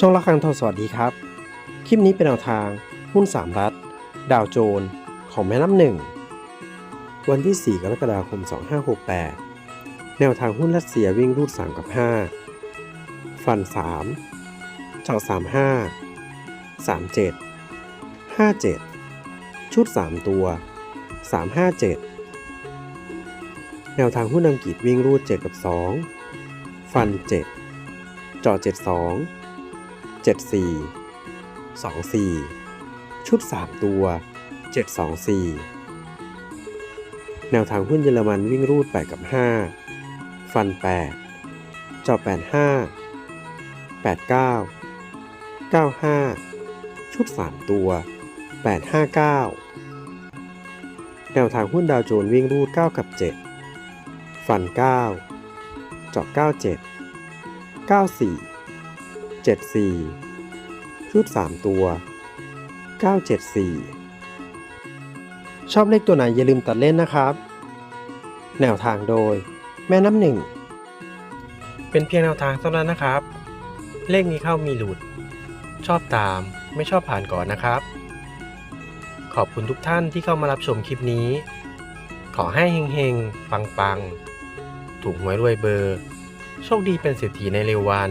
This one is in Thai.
ช่องละครังทองสวัสดีครับ คลิปนี้เป็นแนวทางหุ้นสามรัฐ ดาวโจน ของแม่น้ำหนึ่ง วันที่ 4 กรกฎาคม 2568 แนวทางหุ้นรัสเซียวิ่งรูด 3 กับ 5 ฟัน 3 เจาะ35 37 57 ชุด 3 ตัว 357 แนวทางหุ้นอังกฤษวิ่งรูด 7 กับ 2 ฟัน 7 เจาะ72 74 24 ชุด 3 ตัว 724 แนวทางหุ้นเยอรมันวิ่งรูด 8 กับ 5 ฟัน 8จาะ85 89 95 ชุด 3 ตัว 859 แนวทางหุ้นดาวโจนวิ่งรูด 9 กับ 7 ฟัน 9จาะ97 94 74 ชุด 3 ตัว 974 ชอบเลขตัวไหนอย่าลืมตัดเล่นนะครับ แนวทางโดย แม่น้ำหนึ่ง เป็นเพียงแนวทางเท่านั้นนะครับ เลขมีเข้ามีหลุด ชอบตามไม่ชอบผ่านก่อนนะครับ ขอบคุณทุกท่านที่เข้ามารับชมคลิปนี้ ขอให้เฮงๆ ปังๆ ถูกหวยรวยเบอร์ โชคดีเป็นเศรษฐีในเร็ววัน